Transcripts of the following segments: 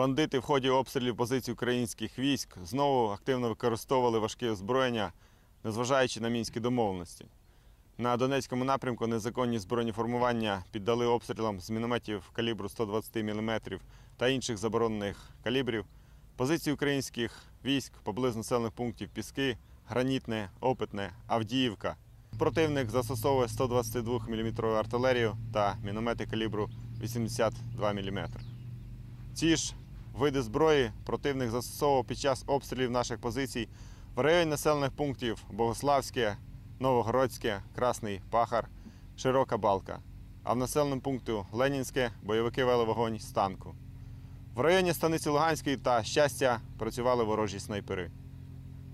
Бандити в ході обстрілів позицій українських військ знову активно використовували важке озброєння, незважаючи на мінські домовленості. На Донецькому напрямку незаконні збройні формування піддали обстрілам з мінометів калібру 120 мм та інших заборонених калібрів. Позиції українських військ поблизу населених пунктів Піски, Гранітне, Опитне, Авдіївка. Противник застосовує 122 мм артилерію та міномети калібру 82 мм. Ці ж види зброї противник застосовував під час обстрілів наших позицій в районі населених пунктів Богославське, Новогородське, Красний Пахар, Широка Балка. А в населеному пункту Ленінське бойовики вели вогонь з танку. В районі станиці Луганської та щастя працювали ворожі снайпери.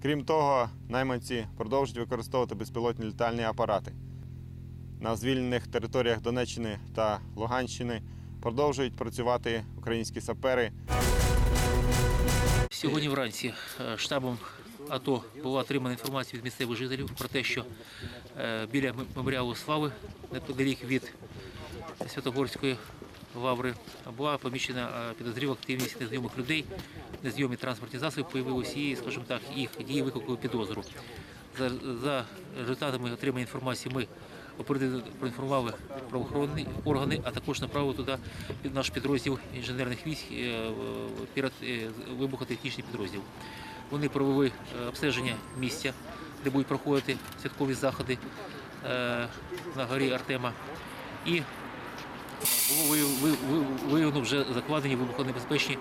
Крім того, найманці продовжують використовувати безпілотні літальні апарати. На звільнених територіях Донеччини та Луганщини продовжують працювати українські сапери. Сьогодні вранці е, штабом АТО була отримана інформація від місцевих жителів про те, що е, біля меморіалу слави, неподалік від Святогорської лаври, була помічена е, підозріла активність незнайомих людей, незнайомі транспортні засоби появилися і, скажімо так, їх дії викликали підозру. За, за результатами отримання інформації ми оперативно проінформували правоохоронні органи, а також направили туди наш підрозділ інженерних військ, е, е, вибухотехнічний підрозділ. Вони провели е, обстеження місця, де будуть проходити святкові заходи на горі Артема. І було вияв- ви- ви- виявлено вже закладені вибухонебезпечні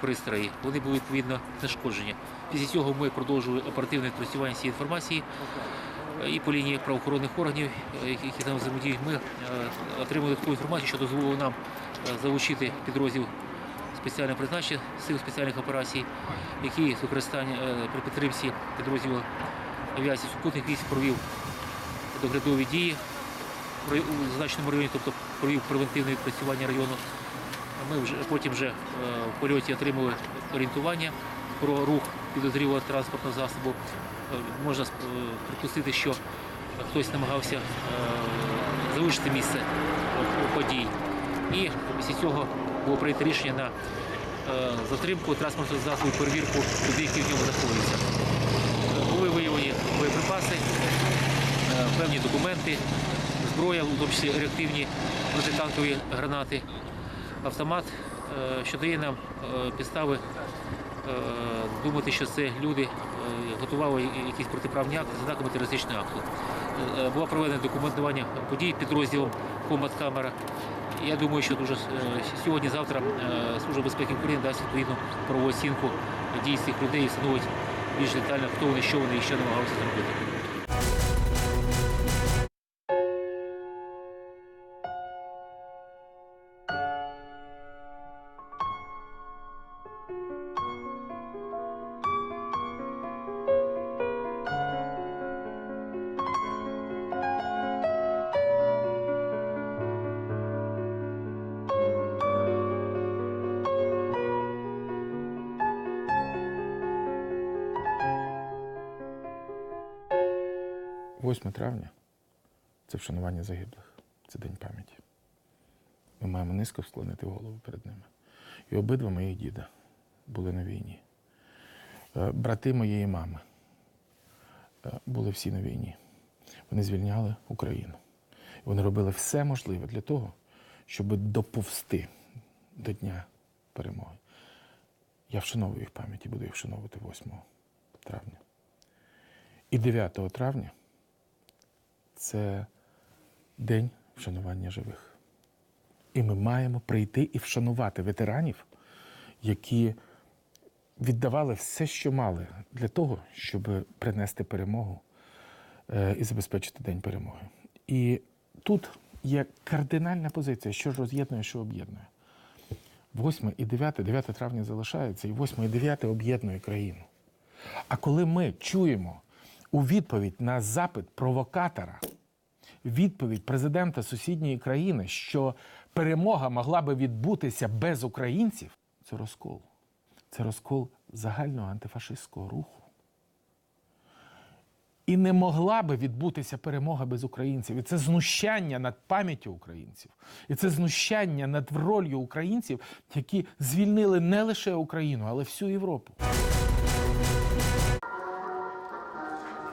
пристрої. Вони були відповідно знешкоджені. Після цього ми продовжували оперативне відпрацювання цієї інформації. І по лінії правоохоронних органів, е, які які там взаємодіють, ми е, отримали таку інформацію, що дозволило нам е, залучити підрозділ спеціального призначення сил спеціальних операцій, який з використання при підтримці підрозділу авіації супутних військ провів доглядові дії у зазначеному районі, тобто провів превентивне відпрацювання району. Ми вже потім вже в польоті отримали орієнтування про рух підозрілого транспортного засобу. Можна припустити, що хтось намагався е, залишити місце подій. І після цього було прийнято рішення на е, затримку транспортного засобу, перевірку людей, які в ньому знаходяться. Були виявлені боєприпаси, е, певні документи, зброя, в тому числі реактивні протитанкові гранати, автомат, що дає нам підстави думати, що це люди е, готували якісь протиправні акти з знаками терористичного акту. Е, Було проведено документування подій підрозділом Комбат Камера. Я думаю, що дуже е, сьогодні-завтра е, Служба безпеки України дасть відповідну правову оцінку дій цих людей і встановить більш детально, хто вони, що вони і що намагалися зробити. – 8 травня це вшанування загиблих, це День пам'яті. Ми маємо низько склонити голову перед ними. І обидва моїх діда були на війні. Е, Брати моєї мами е, були всі на війні. Вони звільняли Україну. Вони робили все можливе для того, щоб доповсти до Дня перемоги. Я вшановую їх пам'ять і буду їх вшановувати 8 травня. І 9 травня це день вшанування живих. І ми маємо прийти і вшанувати ветеранів, які віддавали все, що мали, для того, щоб принести перемогу е, і забезпечити день перемоги. І тут є кардинальна позиція, що ж роз'єднує, що об'єднує. 8 і 9, 9 травня залишається, і 8 і 9 об'єднує країну. А коли ми чуємо у відповідь на запит провокатора, відповідь президента сусідньої країни, що перемога могла би відбутися без українців, це розкол. Це розкол загального антифашистського руху. І не могла би відбутися перемога без українців. І це знущання над пам'яттю українців. І це знущання над ролью українців, які звільнили не лише Україну, але всю Європу.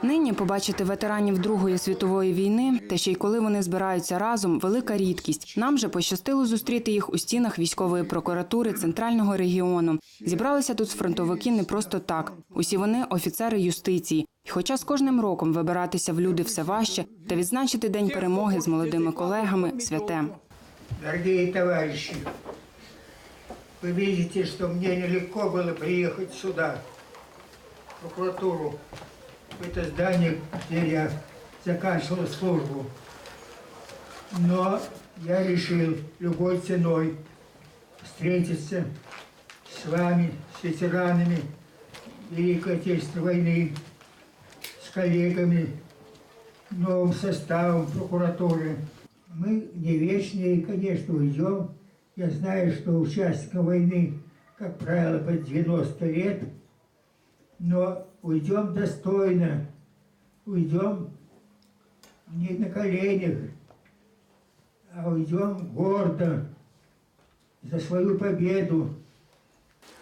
Нині побачити ветеранів Другої світової війни, та ще й коли вони збираються разом, велика рідкість. Нам же пощастило зустріти їх у стінах військової прокуратури центрального регіону. Зібралися тут фронтовики не просто так. Усі вони офіцери юстиції. І хоча з кожним роком вибиратися в люди все важче, та відзначити день перемоги з молодими колегами святе. Дорогие товарищи, вы видите, что мне нелегко было приехать сюда, в прокуратуру, это здание, где я заканчивал службу. Но я решил любой ценой встретиться с вами, с ветеранами Великой Отечественной войны, с коллегами, новым составом прокуратуры. Мы не вечные, конечно, уйдем. Я знаю, что участникам войны, как правило, по 90 лет, но уйдем достойно, уйдем не на коленях, а уйдем гордо за свою победу.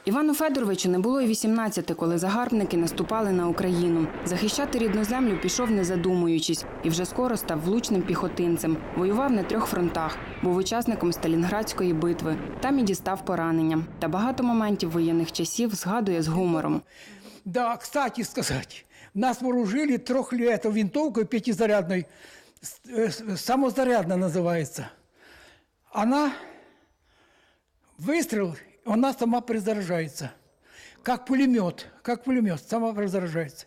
Івану Федоровичу не було й 18, коли загарбники наступали на Україну. Захищати рідну землю пішов не задумуючись, і вже скоро став влучним піхотинцем. Воював на трьох фронтах, був учасником Сталінградської битви. Там і дістав поранення. Та багато моментів воєнних часів згадує з гумором. Да, кстати сказать, нас вооружили трехлетовой винтовкой пятизарядной, э, самозарядно называется. Она, выстрел, она сама перезаряжается. Как пулемет, как пулемет, сама перезаряжается.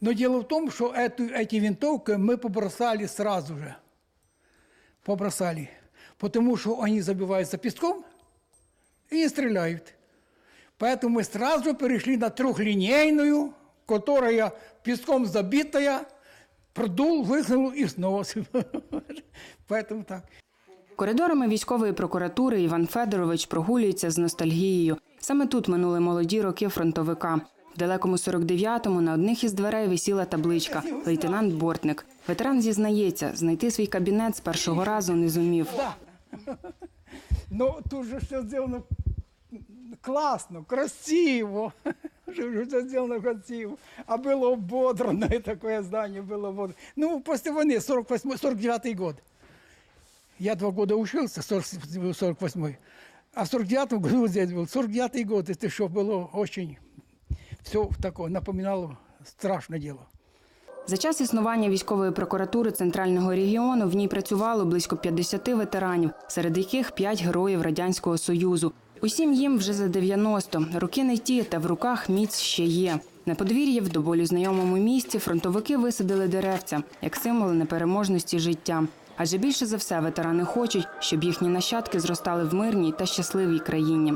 Но дело в том, что эту, эти винтовки мы побросали сразу же. Побросали. Потому что они забиваются песком и не стреляют. Поэтому мы сразу перешли на трехлинейную, которая песком забитая, продул, выхнул и снова. Поэтому так. Коридорами військової прокуратури Іван Федорович прогулюється з ностальгією. Саме тут минули молоді роки фронтовика. В далекому 49-му на одних із дверей висіла табличка Лейтенант Бортник. Ветеран зізнається, знайти свій кабінет з першого разу не зумів. Да. Но тут же все сделано классно, красиво. Что все сделано красиво. А было ободранное такое здание, было ободрано. Ну, после войны, 48, 49 год. Я два года учился, 40 48 а в 49 году вот здесь был. 49 год, это что было очень, все такое напоминало страшное дело. За час існування військової прокуратури центрального регіону в ній працювало близько 50 ветеранів, серед яких 5 героїв радянського союзу. Усім їм вже за 90. Руки не ті, та в руках міць ще є. На подвір'ї в доволі знайомому місці фронтовики висадили деревця як символ непереможності життя. Адже більше за все ветерани хочуть, щоб їхні нащадки зростали в мирній та щасливій країні.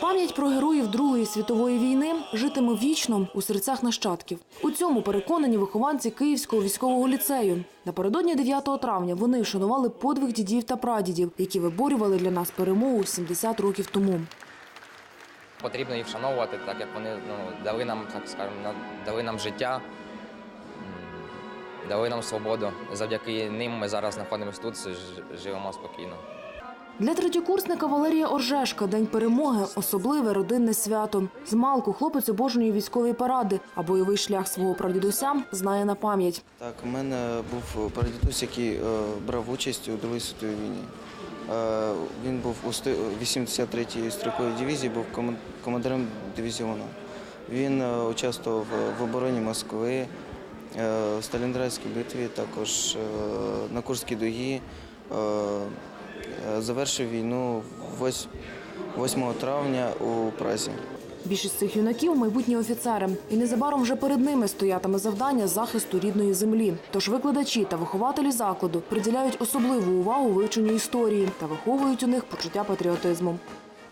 Пам'ять про героїв Другої світової війни житиме вічно у серцях нащадків. У цьому переконані вихованці Київського військового ліцею. Напередодні 9 травня вони вшанували подвиг дідів та прадідів, які виборювали для нас перемогу 70 років тому. Потрібно їх вшановувати, так як вони ну, дали нам, так скажемо, дали нам життя, дали нам свободу. Завдяки ним ми зараз знаходимося тут, живемо спокійно. Для третьокурсника Валерія Оржешка День перемоги особливе родинне свято. Змалку хлопець обожнює військові паради, а бойовий шлях свого прадідуся знає на пам'ять. Так, у мене був прадідусь, який е, брав участь у Другій світовій війні. Е, він був у 83-й стрілковій дивізії, був командиром дивізіону. Він е, участвував в обороні Москви, в Сталінградській битві, також на Курській дугі. Е, Завершив війну вось- 8 травня у Празі. Більшість цих юнаків майбутні офіцери, і незабаром вже перед ними стоятиме завдання захисту рідної землі. Тож викладачі та вихователі закладу приділяють особливу увагу вивченню історії та виховують у них почуття патріотизму.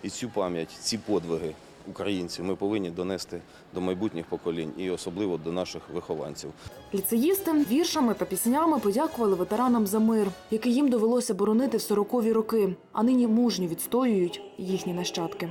І цю пам'ять, ці подвиги українців ми повинні донести до майбутніх поколінь і особливо до наших вихованців. Ліцеїсти віршами та піснями подякували ветеранам за мир, який їм довелося боронити в 40-ві роки, а нині мужньо відстоюють їхні нащадки.